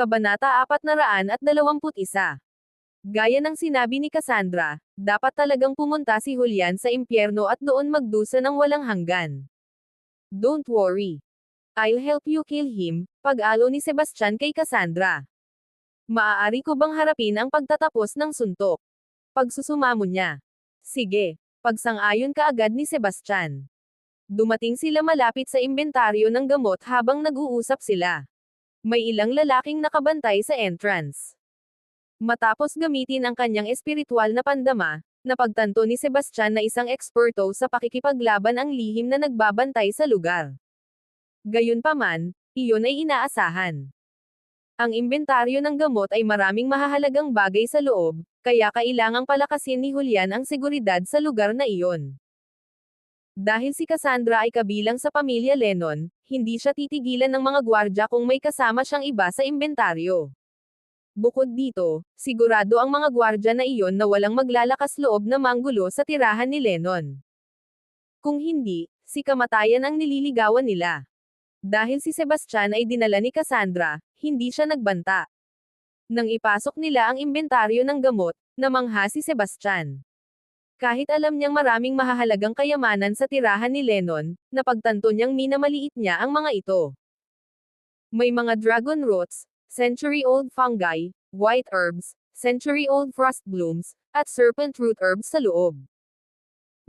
Kabanata 421. Gaya ng sinabi ni Cassandra, dapat talagang pumunta si Julian sa impyerno at doon magdusa ng walang hanggan. Don't worry. I'll help you kill him, pag-alo ni Sebastian kay Cassandra. Maaari ko bang harapin ang pagtatapos ng suntok? Pagsusumamo niya. Sige, pagsang-ayon ka agad ni Sebastian. Dumating sila malapit sa imbentaryo ng gamot habang nag-uusap sila. May ilang lalaking nakabantay sa entrance. Matapos gamitin ang kanyang espiritual na pandama, napagtanto ni Sebastian na isang eksperto sa pakikipaglaban ang lihim na nagbabantay sa lugar. Gayunpaman, iyon ay inaasahan. Ang imbentaryo ng gamot ay maraming mahahalagang bagay sa loob, kaya kailangang palakasin ni Julian ang seguridad sa lugar na iyon. Dahil si Cassandra ay kabilang sa pamilya Lennon, hindi siya titigilan ng mga gwardya kung may kasama siyang iba sa imbentaryo. Bukod dito, sigurado ang mga gwardya na iyon na walang maglalakas loob na manggulo sa tirahan ni Lennon. Kung hindi, si kamatayan ang nililigawan nila. Dahil si Sebastian ay dinala ni Cassandra, hindi siya nagbanta. Nang ipasok nila ang imbentaryo ng gamot, namangha si Sebastian. Kahit alam niyang maraming mahahalagang kayamanan sa tirahan ni Lennon, napagtanto niyang minamaliit niya ang mga ito. May mga dragon roots, century-old fungi, white herbs, century-old frost blooms, at serpent root herbs sa loob.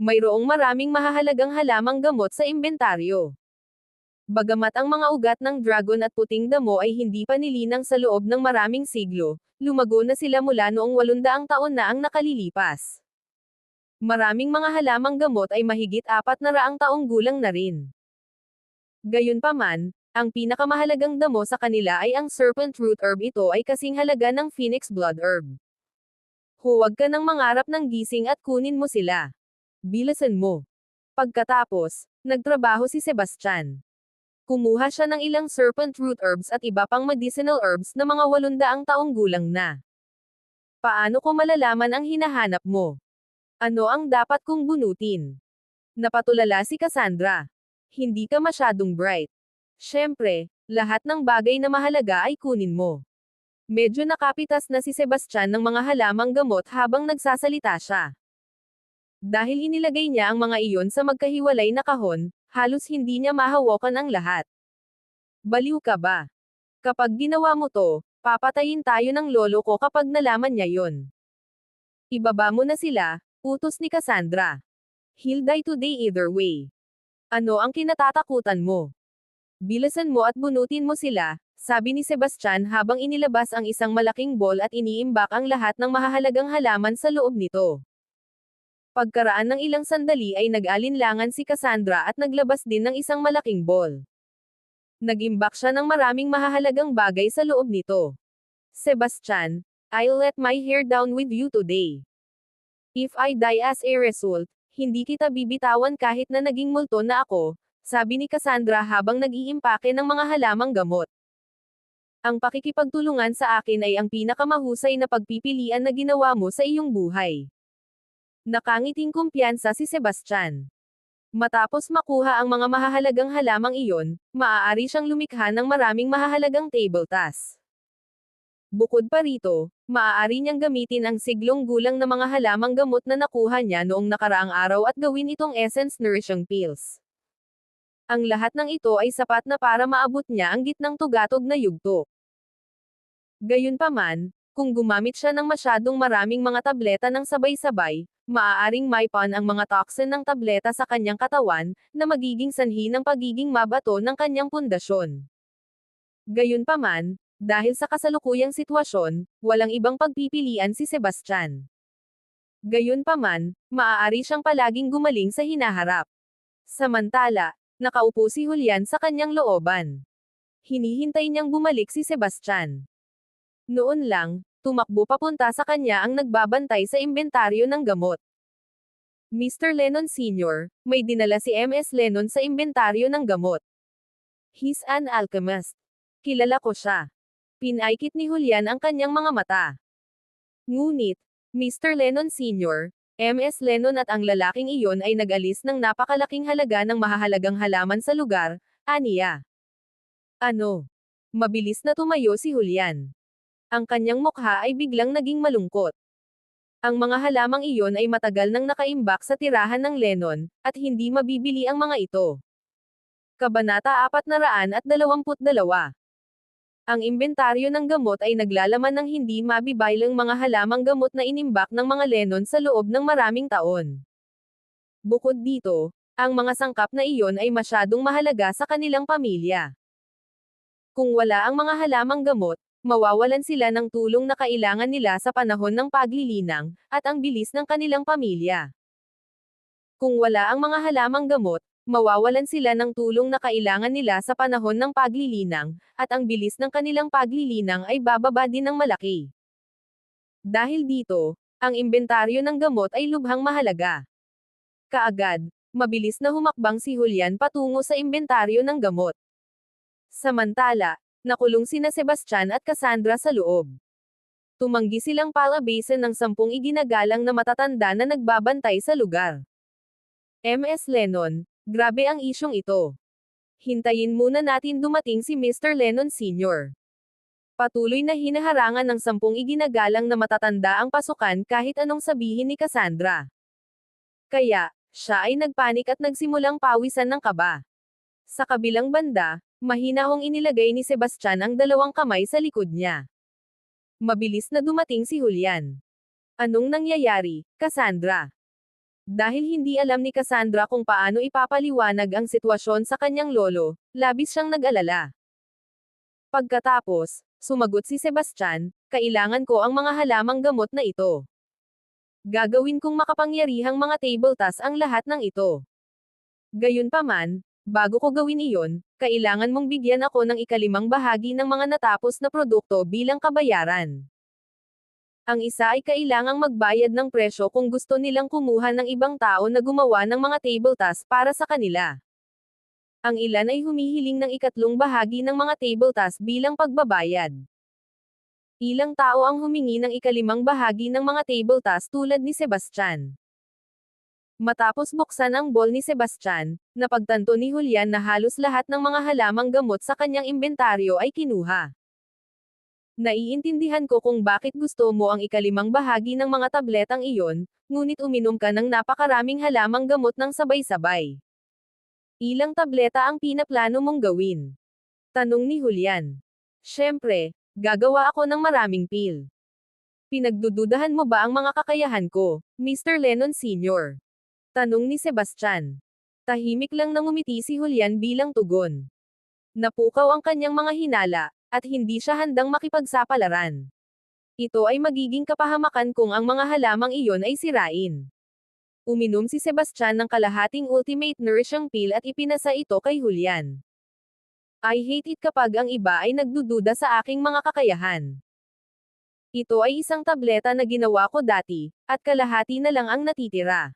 Mayroong maraming mahahalagang halamang gamot sa imbentaryo. Bagamat ang mga ugat ng dragon at puting damo ay hindi pa nilinang sa loob ng maraming siglo, lumago na sila mula noong 800 taon na ang nakalilipas. Maraming mga halamang gamot ay mahigit apat na raang taong gulang na rin. Gayunpaman, ang pinakamahalagang damo sa kanila ay ang serpent root herb ito ay kasing halaga ng phoenix blood herb. Huwag ka nang mangarap ng gising at kunin mo sila. Bilasan mo. Pagkatapos, nagtrabaho si Sebastian. Kumuha siya ng ilang serpent root herbs at iba pang medicinal herbs na mga 800 taong gulang na. Paano ko malalaman ang hinahanap mo? Ano ang dapat kong bunutin? Napatulala si Cassandra. Hindi ka masyadong bright. Siyempre, lahat ng bagay na mahalaga ay kunin mo. Medyo nakapitas na si Sebastian ng mga halamang gamot habang nagsasalita siya. Dahil inilagay niya ang mga iyon sa magkahiwalay na kahon, halos hindi niya mahawakan ang lahat. Baliw ka ba? Kapag ginawa mo to, papatayin tayo ng lolo ko kapag nalaman niya yon. Ibaba mo na sila, Utos ni Cassandra. He'll die today either way. Ano ang kinatatakutan mo? Bilasan mo at bunutin mo sila, sabi ni Sebastian habang inilabas ang isang malaking ball at iniimbak ang lahat ng mahahalagang halaman sa loob nito. Pagkaraan ng ilang sandali ay nag-alinlangan si Cassandra at naglabas din ng isang malaking ball. Nagimbak siya ng maraming mahahalagang bagay sa loob nito. Sebastian, I'll let my hair down with you today. If I die as a result, hindi kita bibitawan kahit na naging multo na ako, sabi ni Cassandra habang nag-iimpake ng mga halamang gamot. Ang pakikipagtulungan sa akin ay ang pinakamahusay na pagpipilian na ginawa mo sa iyong buhay. Nakangiting kumpiyansa si Sebastian. Matapos makuha ang mga mahahalagang halamang iyon, maaari siyang lumikha ng maraming mahahalagang table tasks. Bukod pa rito, maaari niyang gamitin ang siglong gulang na mga halamang gamot na nakuha niya noong nakaraang araw at gawin itong Essence Nourishing Pills. Ang lahat ng ito ay sapat na para maabot niya ang gitnang tugatog na yugto. Gayunpaman, kung gumamit siya ng masyadong maraming mga tableta ng sabay-sabay, maaaring maipan ang mga toxin ng tableta sa kanyang katawan, na magiging sanhi ng pagiging mabato ng kanyang pundasyon. Gayunpaman, dahil sa kasalukuyang sitwasyon, walang ibang pagpipilian si Sebastian. Gayunpaman, maaari siyang palaging gumaling sa hinaharap. Samantala, nakaupo si Julian sa kanyang looban. Hinihintay niyang bumalik si Sebastian. Noon lang, tumakbo papunta sa kanya ang nagbabantay sa imbentaryo ng gamot. Mr. Lennon Sr., may dinala si MS Lennon sa imbentaryo ng gamot. He's an alchemist. Kilala ko siya. Pinaikit ni Julian ang kanyang mga mata. Ngunit, Mr. Lennon Sr., MS Lennon at ang lalaking iyon ay nag-alis ng napakalaking halaga ng mahahalagang halaman sa lugar, aniya. Ano? Mabilis na tumayo si Julian. Ang kanyang mukha ay biglang naging malungkot. Ang mga halamang iyon ay matagal nang nakaimbak sa tirahan ng Lennon, at hindi mabibili ang mga ito. Kabanata 422 Ang imbentaryo ng gamot ay naglalaman ng hindi mabibaylang mga halamang gamot na inimbak ng mga Lennon sa loob ng maraming taon. Bukod dito, ang mga sangkap na iyon ay masyadong mahalaga sa kanilang pamilya. Kung wala ang mga halamang gamot, mawawalan sila ng tulong na kailangan nila sa panahon ng paglilinang, at ang bilis ng kanilang pamilya. Kung wala ang mga halamang gamot, mawawalan sila ng tulong na kailangan nila sa panahon ng paglilinang, at ang bilis ng kanilang paglilinang ay bababa din ng malaki. Dahil dito, ang imbentaryo ng gamot ay lubhang mahalaga. Kaagad, mabilis na humakbang si Julian patungo sa imbentaryo ng gamot. Samantala, nakulong sina Sebastian at Cassandra sa loob. Tumanggi silang palabasin ng sampung iginagalang na matatanda na nagbabantay sa lugar. MS Lennon, grabe ang isyong ito. Hintayin muna natin dumating si Mr. Lennon Sr. Patuloy na hinaharangan ng sampung iginagalang na matatanda ang pasukan kahit anong sabihin ni Cassandra. Kaya, siya ay nagpanik at nagsimulang pawisan ng kaba. Sa kabilang banda, Mahinahong inilagay ni Sebastian ang dalawang kamay sa likod niya. Mabilis na dumating si Julian. Anong nangyayari, Cassandra? Dahil hindi alam ni Cassandra kung paano ipapaliwanag ang sitwasyon sa kanyang lolo, labis siyang nag-alala. Pagkatapos, sumagot si Sebastian, kailangan ko ang mga halamang gamot na ito. Gagawin kong makapangyarihang mga table task ang lahat ng ito. Gayunpaman, Bago ko gawin iyon, kailangan mong bigyan ako ng ikalimang bahagi ng mga natapos na produkto bilang kabayaran. Ang isa ay kailangang magbayad ng presyo kung gusto nilang kumuha ng ibang tao na gumawa ng mga table tasks para sa kanila. Ang ilan ay humihiling ng ikatlong bahagi ng mga table tasks bilang pagbabayad. Ilang tao ang humingi ng ikalimang bahagi ng mga table tasks tulad ni Sebastian. Matapos buksan ang bol ni Sebastian, napagtanto ni Julian na halos lahat ng mga halamang gamot sa kanyang imbentaryo ay kinuha. Naiintindihan ko kung bakit gusto mo ang ikalimang bahagi ng mga tabletang iyon, ngunit uminom ka ng napakaraming halamang gamot ng sabay-sabay. Ilang tableta ang pinaplano mong gawin? Tanong ni Julian. Siyempre, gagawa ako ng maraming pil. Pinagdududahan mo ba ang mga kakayahan ko, Mr. Lennon Sr.? Tanong ni Sebastian. Tahimik lang nang umiti si Julian bilang tugon. Napukaw ang kanyang mga hinala, at hindi siya handang makipagsapalaran. Ito ay magiging kapahamakan kung ang mga halamang iyon ay sirain. Uminom si Sebastian ng kalahating ultimate nourishing pill at ipinasa ito kay Julian. I hate it kapag ang iba ay nagdududa sa aking mga kakayahan. Ito ay isang tableta na ginawa ko dati, at kalahati na lang ang natitira.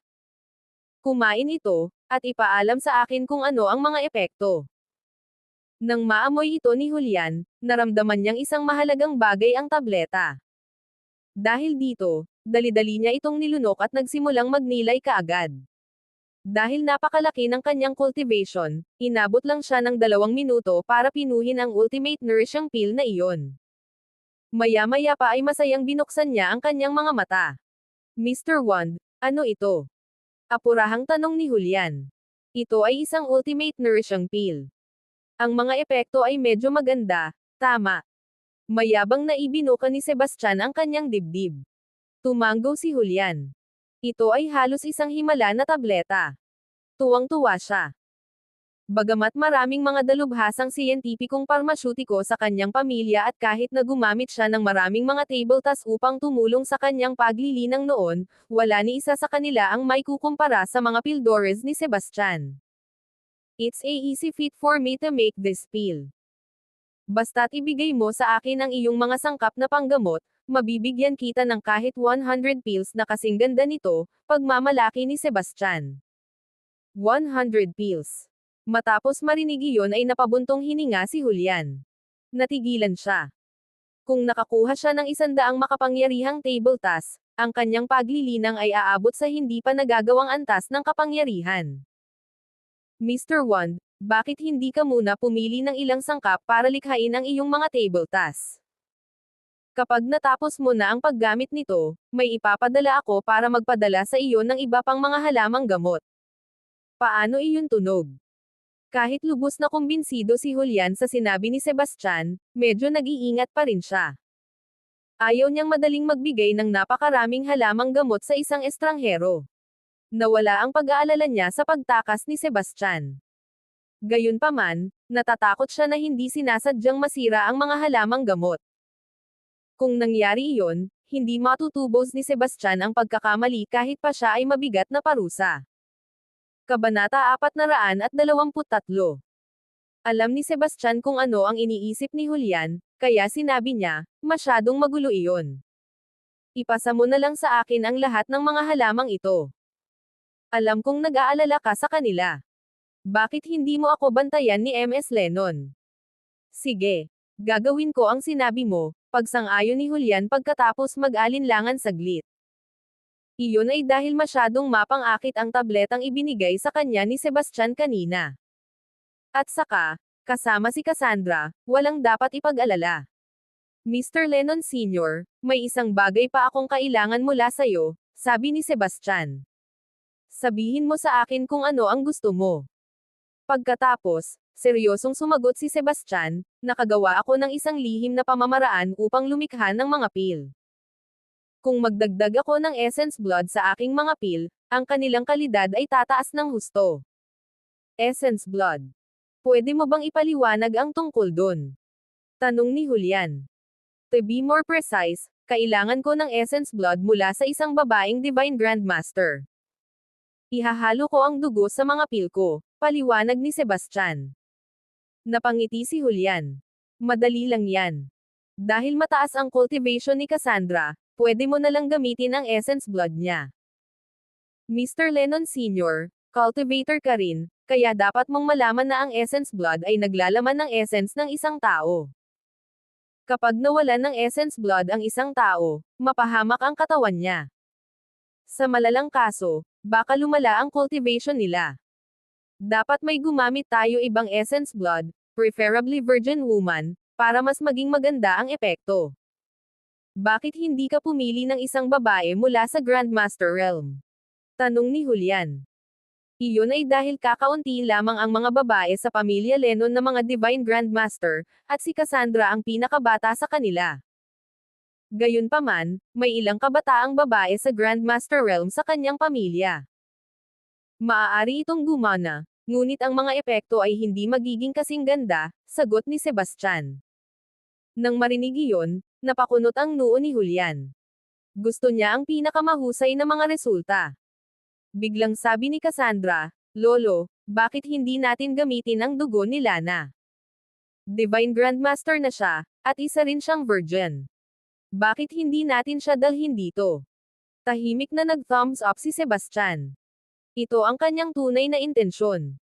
Kumain ito, at ipaalam sa akin kung ano ang mga epekto. Nang maamoy ito ni Julian, naramdaman niyang isang mahalagang bagay ang tableta. Dahil dito, dali-dali niya itong nilunok at nagsimulang magnilay kaagad. Dahil napakalaki ng kanyang cultivation, inabot lang siya ng dalawang minuto para pinuhin ang ultimate nourishing pill na iyon. Maya-maya pa ay masayang binuksan niya ang kanyang mga mata. Mr. Wand, ano ito? Apurahang tanong ni Julian. Ito ay isang ultimate nourishing pill. Ang mga epekto ay medyo maganda, tama. Mayabang na ibinuka ni Sebastian ang kanyang dibdib. Tumango si Julian. Ito ay halos isang himala na tableta. Tuwang-tuwa siya. Bagamat maraming mga dalubhasang siyentipikong parmasyutiko sa kanyang pamilya at kahit na gumamit siya ng maraming mga table tasks upang tumulong sa kanyang paglilinang noon, wala ni isa sa kanila ang may kukumpara sa mga pildores ni Sebastian. It's a easy feat for me to make this pill. Basta't ibigay mo sa akin ang iyong mga sangkap na panggamot, mabibigyan kita ng kahit 100 pills na kasing ganda nito, pagmamalaki ni Sebastian. 100 pills. Matapos marinig iyon ay napabuntong hininga si Julian. Natigilan siya. Kung nakakuha siya ng isandaang makapangyarihang table task, ang kanyang paglilinang ay aabot sa hindi pa nagagawang antas ng kapangyarihan. Mr. Wand, Bakit hindi ka muna pumili ng ilang sangkap para likhain ang iyong mga table tasks? Kapag natapos mo na ang paggamit nito, may ipapadala ako para magpadala sa iyo ng iba pang mga halamang gamot. Paano iyon tunog? Kahit lubos na kumbinsido si Julian sa sinabi ni Sebastian, medyo nag-iingat pa rin siya. Ayaw niyang madaling magbigay ng napakaraming halamang gamot sa isang estranghero. Nawala ang pag-aalala niya sa pagtakas ni Sebastian. Gayunpaman, natatakot siya na hindi sinasadyang masira ang mga halamang gamot. Kung nangyari iyon, hindi matutubos ni Sebastian ang pagkakamali kahit pa siya ay mabigat na parusa. Kabanata 423 Alam ni Sebastian kung ano ang iniisip ni Julian, kaya sinabi niya, masyadong magulo iyon. Ipasa mo na lang sa akin ang lahat ng mga halamang ito. Alam kong nag-aalala ka sa kanila. Bakit hindi mo ako bantayan ni MS Lennon? Sige. Gagawin ko ang sinabi mo, pagsang-ayon ni Julian pagkatapos mag-alinlangan saglit. Iyon ay dahil masyadong mapang-akit ang tabletang ibinigay sa kanya ni Sebastian kanina. At saka, kasama si Cassandra, walang dapat ipag-alala. Mr. Lennon Sr., may isang bagay pa akong kailangan mula sa'yo, sabi ni Sebastian. Sabihin mo sa akin kung ano ang gusto mo. Pagkatapos, seryosong sumagot si Sebastian, nakagawa ako ng isang lihim na pamamaraan upang lumikha ng mga pil. Kung magdagdag ako ng essence blood sa aking mga pil, ang kanilang kalidad ay tataas ng husto. Essence blood. Pwede mo bang ipaliwanag ang tungkol dun? Tanong ni Julian. To be more precise, kailangan ko ng essence blood mula sa isang babaeng divine grandmaster. Ihahalo ko ang dugo sa mga pil ko, paliwanag ni Sebastian. Napangiti si Julian. Madali lang yan. Dahil mataas ang cultivation ni Cassandra, pwede mo na lang gamitin ang essence blood niya. Mr. Lennon Sr., cultivator ka rin, kaya dapat mong malaman na ang essence blood ay naglalaman ng essence ng isang tao. Kapag nawalan ng essence blood ang isang tao, mapahamak ang katawan niya. Sa malalang kaso, baka lumala ang cultivation nila. Dapat may gumamit tayo ibang essence blood, preferably virgin woman, para mas maging maganda ang epekto. Bakit hindi ka pumili ng isang babae mula sa Grandmaster Realm? Tanong ni Julian. Iyon ay dahil kakaunti lamang ang mga babae sa pamilya Lennon na mga Divine Grandmaster, at si Cassandra ang pinakabata sa kanila. Gayunpaman, may ilang kabataang babae sa Grandmaster Realm sa kanyang pamilya. Maaari itong gumana, ngunit ang mga epekto ay hindi magiging kasing ganda, sagot ni Sebastian. Nang marinig iyon, napakunot ang noo ni Julian. Gusto niya ang pinakamahusay na mga resulta. Biglang sabi ni Cassandra, Lolo, bakit hindi natin gamitin ang dugo ni Lana? Divine Grandmaster na siya, at isa rin siyang virgin. Bakit hindi natin siya dalhin dito? Tahimik na nag-thumbs up si Sebastian. Ito ang kanyang tunay na intensyon.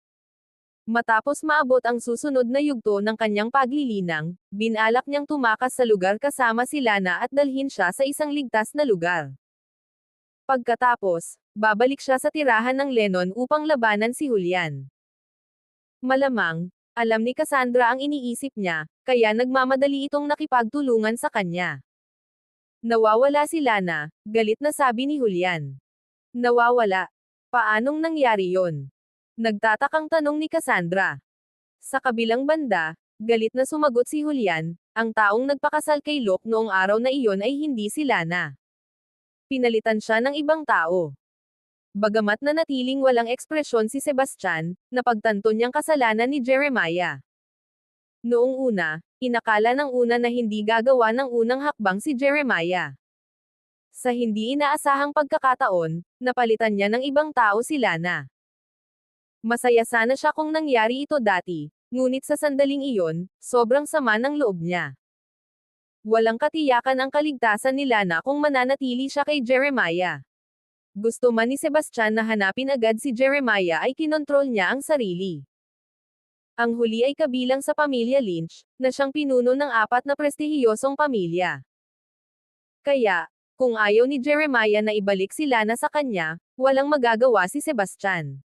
Matapos maabot ang susunod na yugto ng kanyang paglilinang, binalak niyang tumakas sa lugar kasama si Lana at dalhin siya sa isang ligtas na lugar. Pagkatapos, babalik siya sa tirahan ng Lennon upang labanan si Julian. Malamang, alam ni Cassandra ang iniisip niya, kaya nagmamadali itong nakipagtulungan sa kanya. Nawawala si Lana, galit na sabi ni Julian. Nawawala. Paanong nangyari yon? Nagtatakang tanong ni Cassandra. Sa kabilang banda, galit na sumagot si Julian, ang taong nagpakasal kay Locke noong araw na iyon ay hindi si Lana. Pinalitan siya ng ibang tao. Bagamat na natiling walang ekspresyon si Sebastian, napagtanto niyang kasalanan ni Jeremiah. Noong una, inakala ng una na hindi gagawa ng unang hakbang si Jeremiah. Sa hindi inaasahang pagkakataon, napalitan niya ng ibang tao si Lana. Masaya sana siya kung nangyari ito dati, ngunit sa sandaling iyon, sobrang sama ng loob niya. Walang katiyakan ang kaligtasan ni Lana kung mananatili siya kay Jeremiah. Gusto man ni Sebastian na hanapin agad si Jeremiah ay kinontrol niya ang sarili. Ang huli ay kabilang sa pamilya Lynch, na siyang pinuno ng apat na prestihiyosong pamilya. Kaya, kung ayaw ni Jeremiah na ibalik si Lana sa kanya, walang magagawa si Sebastian.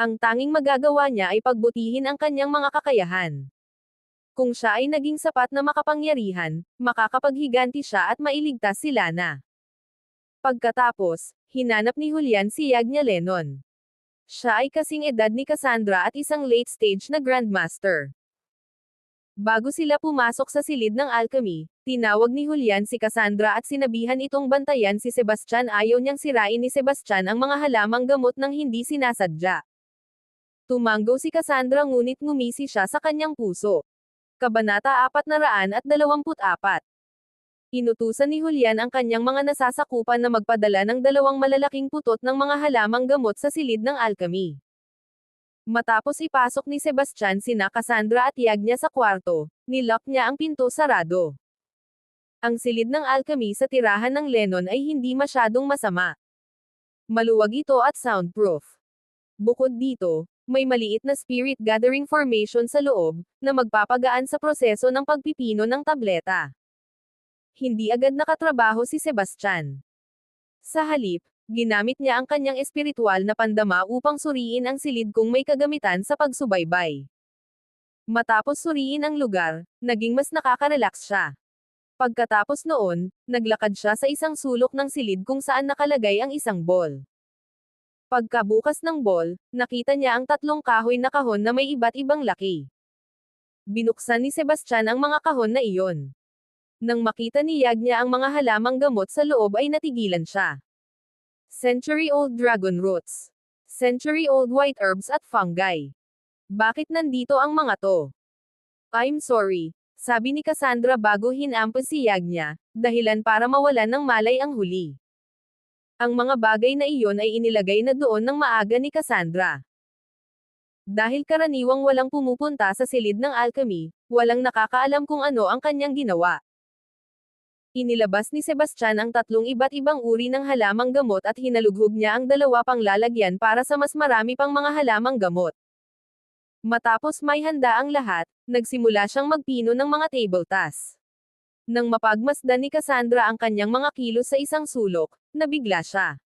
Ang tanging magagawa niya ay pagbutihin ang kanyang mga kakayahan. Kung siya ay naging sapat na makapangyarihan, makakapaghiganti siya at mailigtas si Lana. Pagkatapos, hinanap ni Julian si Yagna Lennon. Siya ay kasing edad ni Cassandra at isang late stage na Grandmaster. Bago sila pumasok sa silid ng alchemy, tinawag ni Julian si Cassandra at sinabihan itong bantayan si Sebastian ayaw niyang sirain ni Sebastian ang mga halamang gamot ng hindi sinasadya. Tumanggo si Cassandra ngunit ngumisi siya sa kanyang puso. Kabanata 424 Inutusan ni Julian ang kanyang mga nasasakupan na magpadala ng dalawang malalaking putot ng mga halamang gamot sa silid ng alchemy. Matapos ipasok ni Sebastian sina Cassandra at Yagna sa kwarto, nilock niya ang pinto sarado. Ang silid ng alchemy sa tirahan ng Lennon ay hindi masyadong masama. Maluwag ito at soundproof. Bukod dito, may maliit na spirit gathering formation sa loob, na magpapagaan sa proseso ng pagpipino ng tableta. Hindi agad nakatrabaho si Sebastian. Sa halip, ginamit niya ang kanyang espiritual na pandama upang suriin ang silid kung may kagamitan sa pagsubaybay. Matapos suriin ang lugar, naging mas nakaka-relax siya. Pagkatapos noon, naglakad siya sa isang sulok ng silid kung saan nakalagay ang isang ball. Pagkabukas ng ball, nakita niya ang tatlong kahoy na kahon na may iba't ibang laki. Binuksan ni Sebastian ang mga kahon na iyon. Nang makita ni Yagna ang mga halamang gamot sa loob ay natigilan siya. Century-old dragon roots. Century-old white herbs at fungi. Bakit nandito ang mga to? I'm sorry, sabi ni Cassandra bago hinampas si Yagna, dahilan para mawalan ng malay ang huli. Ang mga bagay na iyon ay inilagay na doon ng maaga ni Cassandra. Dahil karaniwang walang pumupunta sa silid ng alchemy, walang nakakaalam kung ano ang kanyang ginawa. Inilabas ni Sebastian ang tatlong iba't ibang uri ng halamang gamot at hinalughog niya ang dalawa pang lalagyan para sa mas marami pang mga halamang gamot. Matapos may handa ang lahat, nagsimula siyang magpino ng mga table tasks. Nang mapagmasdan ni Cassandra ang kanyang mga kilos sa isang sulok, nabigla siya.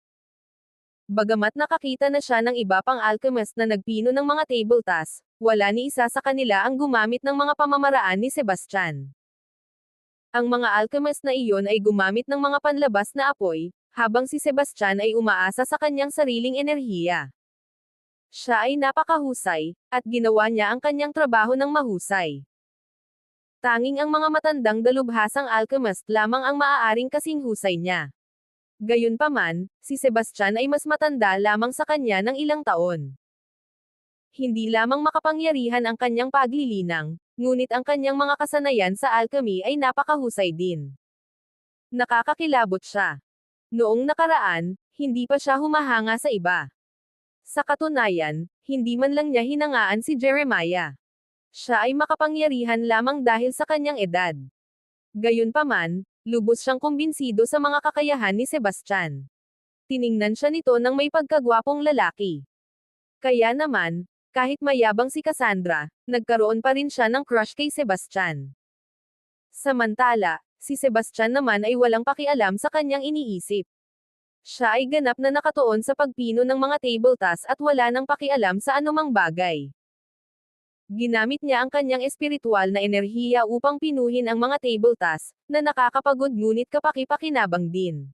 Bagamat nakakita na siya ng iba pang alchemist na nagpino ng mga table tasks, wala ni isa sa kanila ang gumamit ng mga pamamaraan ni Sebastian. Ang mga alchemist na iyon ay gumamit ng mga panlabas na apoy, habang si Sebastian ay umaasa sa kanyang sariling enerhiya. Siya ay napakahusay, at ginawa niya ang kanyang trabaho ng mahusay. Tanging ang mga matandang dalubhasang alchemist lamang ang maaaring kasing husay niya. Gayunpaman, si Sebastian ay mas matanda lamang sa kanya ng ilang taon. Hindi lamang makapangyarihan ang kanyang paglilinang, ngunit ang kanyang mga kasanayan sa alchemy ay napakahusay din. Nakakakilabot siya. Noong nakaraan, hindi pa siya humahanga sa iba. Sa katunayan, hindi man lang niya hinangaan si Jeremiah. Siya ay makapangyarihan lamang dahil sa kanyang edad. Gayunpaman, lubos siyang kumbinsido sa mga kakayahan ni Sebastian. Tiningnan siya nito ng may pagkagwapong lalaki. Kaya naman, kahit mayabang si Cassandra, nagkaroon pa rin siya ng crush kay Sebastian. Samantala, si Sebastian naman ay walang pakialam sa kanyang iniisip. Siya ay ganap na nakatuon sa pagpino ng mga table tasks at wala nang pakialam sa anumang bagay. Ginamit niya ang kanyang espiritual na enerhiya upang pinuhin ang mga table tasks, na nakakapagod ngunit kapaki-pakinabang din.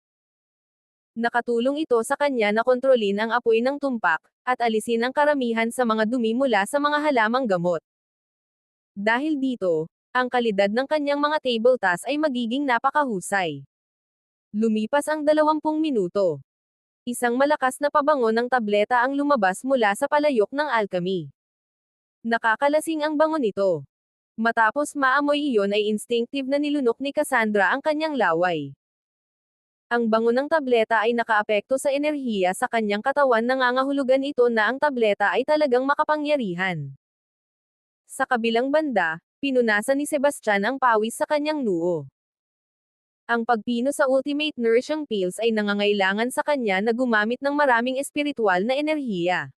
Nakatulong ito sa kanya na kontrolin ang apoy ng tumpak, at alisin ang karamihan sa mga dumi mula sa mga halamang gamot. Dahil dito, ang kalidad ng kanyang mga table tasks ay magiging napakahusay. Lumipas ang 20 minuto. Isang malakas na pabango ng tableta ang lumabas mula sa palayok ng alchemy. Nakakalasing ang bango nito. Matapos maamoy iyon ay instinctive na nilunok ni Cassandra ang kanyang laway. Ang bango ng tableta ay nakaapekto sa enerhiya sa kanyang katawan nangangahulugan ito na ang tableta ay talagang makapangyarihan. Sa kabilang banda, pinunasan ni Sebastian ang pawis sa kanyang noo. Ang pagpino sa Ultimate Nourishing Pills ay nangangailangan sa kanya na gumamit ng maraming espiritual na enerhiya.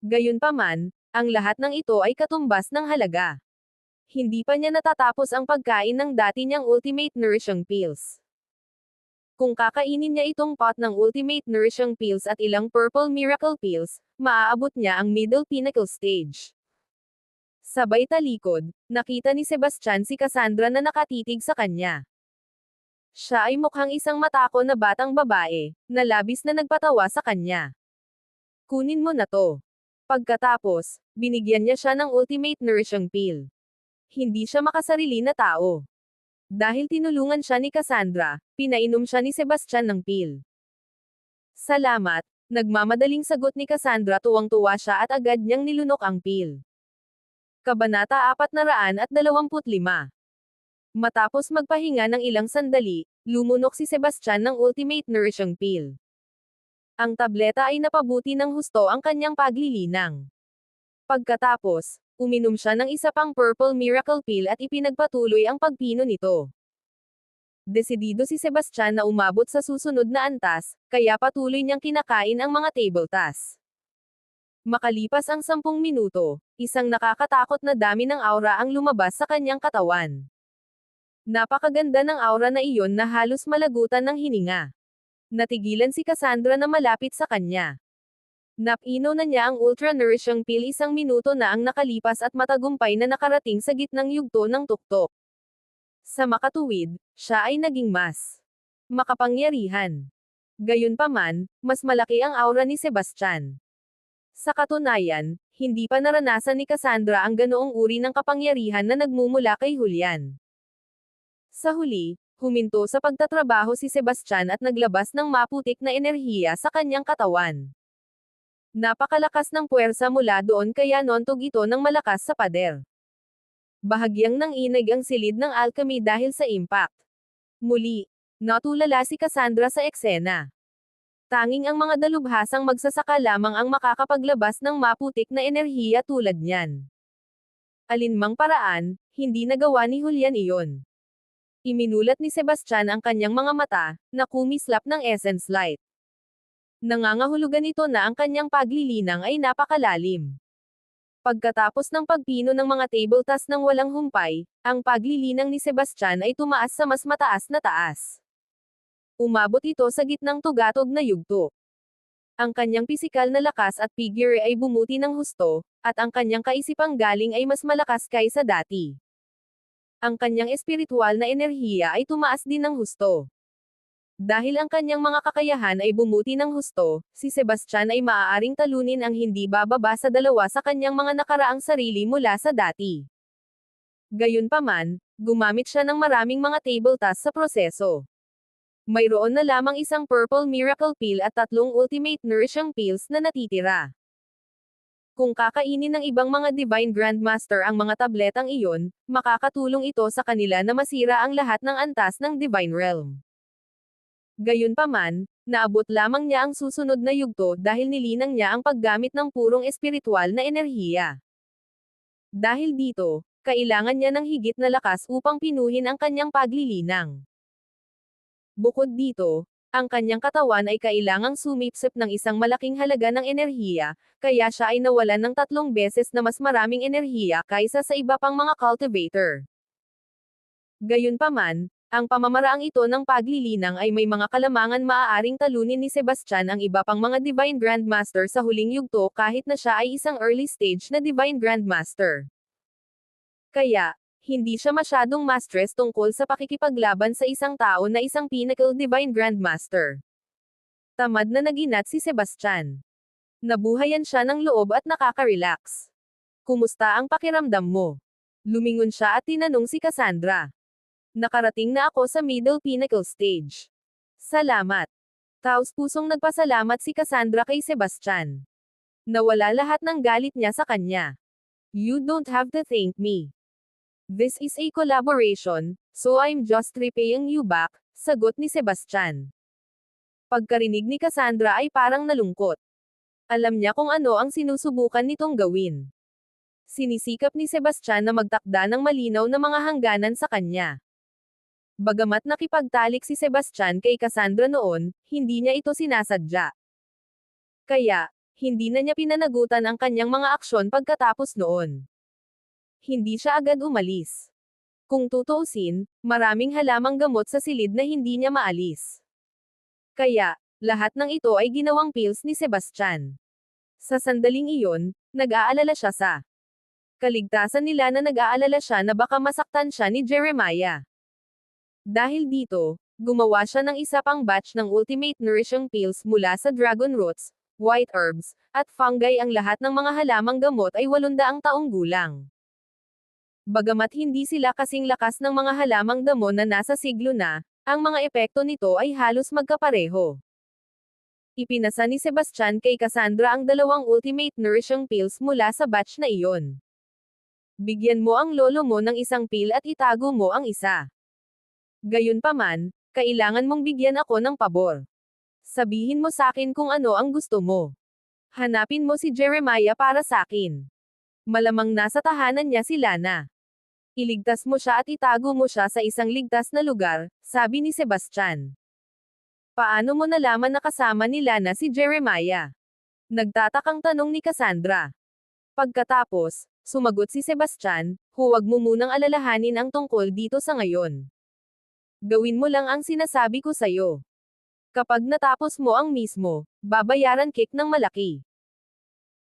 Gayunpaman, ang lahat ng ito ay katumbas ng halaga. Hindi pa niya natatapos ang pagkain ng dati niyang Ultimate Nourishing Pills. Kung kakainin niya itong pot ng Ultimate Nourishing Pills at ilang Purple Miracle Pills, maaabot niya ang Middle Pinnacle Stage. Sabay talikod, nakita ni Sebastian si Cassandra na nakatitig sa kanya. Siya ay mukhang isang matako na batang babae, na labis na nagpatawa sa kanya. Kunin mo na to. Pagkatapos, binigyan niya siya ng Ultimate Nourishing Pill. Hindi siya makasarili na tao. Dahil tinulungan siya ni Cassandra, pinainom siya ni Sebastian ng pill. Salamat, nagmamadaling sagot ni Cassandra tuwang-tuwa siya at agad niyang nilunok ang pill. Kabanata 425 Matapos magpahinga ng ilang sandali, lumunok si Sebastian ng Ultimate Nourishing Pill. Ang tableta ay napabuti ng husto ang kanyang paglilinang. Pagkatapos, uminom siya ng isa pang Purple Miracle Pill at ipinagpatuloy ang pagpino nito. Desidido si Sebastian na umabot sa susunod na antas, kaya patuloy niyang kinakain ang mga table tasks. Makalipas ang sampung minuto, isang nakakatakot na dami ng aura ang lumabas sa kanyang katawan. Napakaganda ng aura na iyon na halos malagutan ng hininga. Natigilan si Cassandra na malapit sa kanya. Napino na niya ang ultra nourishing pill isang minuto na ang nakalipas at matagumpay na nakarating sa gitnang yugto ng tuktok. Sa makatuwid, siya ay naging mas makapangyarihan. Gayunpaman, mas malaki ang aura ni Sebastian. Sa katunayan, hindi pa naranasan ni Cassandra ang ganoong uri ng kapangyarihan na nagmumula kay Julian. Sa huli, huminto sa pagtatrabaho si Sebastian at naglabas ng maputik na enerhiya sa kanyang katawan. Napakalakas ng puwersa mula doon kaya nontog ito ng malakas sa pader. Bahagyang nang inag ang silid ng alchemy dahil sa impact. Muli, natulala si Cassandra sa eksena. Tanging ang mga dalubhasang magsasaka lamang ang makakapaglabas ng maputik na enerhiya tulad niyan. Alinmang paraan, hindi nagawa ni Julian iyon. Iminulat ni Sebastian ang kanyang mga mata, na kumislap ng essence light. Nangangahulugan ito na ang kanyang paglilinang ay napakalalim. Pagkatapos ng pagpino ng mga table tasks ng walang humpay, ang paglilinang ni Sebastian ay tumaas sa mas mataas na taas. Umabot ito sa gitnang tugatog na yugto. Ang kanyang pisikal na lakas at figure ay bumuti ng husto, at ang kanyang kaisipang galing ay mas malakas kaysa dati. Ang kanyang espiritual na enerhiya ay tumaas din ng husto. Dahil ang kanyang mga kakayahan ay bumuti ng husto, si Sebastian ay maaaring talunin ang hindi bababa sa dalawa sa kanyang mga nakaraang sarili mula sa dati. Gayunpaman, gumamit siya ng maraming mga table tasks sa proseso. Mayroon na lamang isang Purple Miracle Pill at tatlong Ultimate Nourishing Pills na natitira. Kung kakainin ng ibang mga Divine Grandmaster ang mga tabletang iyon, makakatulong ito sa kanila na masira ang lahat ng antas ng Divine Realm. Gayunpaman, naabot lamang niya ang susunod na yugto dahil nilinang niya ang paggamit ng purong espiritual na enerhiya. Dahil dito, kailangan niya ng higit na lakas upang pinuhin ang kanyang paglilinang. Bukod dito, ang kanyang katawan ay kailangang sumipsip ng isang malaking halaga ng enerhiya, kaya siya ay nawalan ng tatlong beses na mas maraming enerhiya kaysa sa iba pang mga cultivator. Gayunpaman, ang pamamaraang ito ng paglilinang ay may mga kalamangan maaaring talunin ni Sebastian ang iba pang mga Divine Grandmaster sa huling yugto kahit na siya ay isang early stage na Divine Grandmaster. Kaya, hindi siya masyadong ma-stress tungkol sa pakikipaglaban sa isang tao na isang Pinnacle Divine Grandmaster. Tamad na naginat si Sebastian. Nabuhayan siya ng loob at nakaka-relax. Kumusta ang pakiramdam mo? Lumingon siya at tinanong si Cassandra. Nakarating na ako sa middle pinnacle stage. Salamat. Taos pusong nagpasalamat si Cassandra kay Sebastian. Nawala lahat ng galit niya sa kanya. You don't have to thank me. This is a collaboration, so I'm just repaying you back, sagot ni Sebastian. Pagkarinig ni Cassandra ay parang nalungkot. Alam niya kung ano ang sinusubukan nitong gawin. Sinisikap ni Sebastian na magtakda ng malinaw na mga hangganan sa kanya. Bagamat nakipagtalik si Sebastian kay Cassandra noon, hindi niya ito sinasadya. Kaya, hindi na niya pinanagutan ang kanyang mga aksyon pagkatapos noon. Hindi siya agad umalis. Kung tutuusin, maraming halamang gamot sa silid na hindi niya maalis. Kaya, lahat ng ito ay ginawang pills ni Sebastian. Sa sandaling iyon, nag-aalala siya sa kaligtasan nila na nag-aalala siya na baka masaktan siya ni Jeremiah. Dahil dito, gumawa siya ng isa pang batch ng Ultimate Nourishing Pills mula sa dragon roots, white herbs, at fungi ang lahat ng mga halamang gamot ay 800 taong gulang. Bagamat hindi sila kasing lakas ng mga halamang damo na nasa siglo na, ang mga epekto nito ay halos magkapareho. Ipinasa ni Sebastian kay Cassandra ang dalawang Ultimate Nourishing Pills mula sa batch na iyon. Bigyan mo ang lolo mo ng isang pill at itago mo ang isa. Gayunpaman, kailangan mong bigyan ako ng pabor. Sabihin mo sa akin kung ano ang gusto mo. Hanapin mo si Jeremiah para sa akin. Malamang nasa tahanan niya si Lana. Iligtas mo siya at itago mo siya sa isang ligtas na lugar, sabi ni Sebastian. Paano mo nalaman na kasama ni Lana si Jeremiah? Nagtatakang tanong ni Cassandra. Pagkatapos, sumagot si Sebastian, huwag mo munang alalahanin ang tungkol dito sa ngayon. Gawin mo lang ang sinasabi ko sa'yo. Kapag natapos mo ang mismo, babayaran kick ng malaki.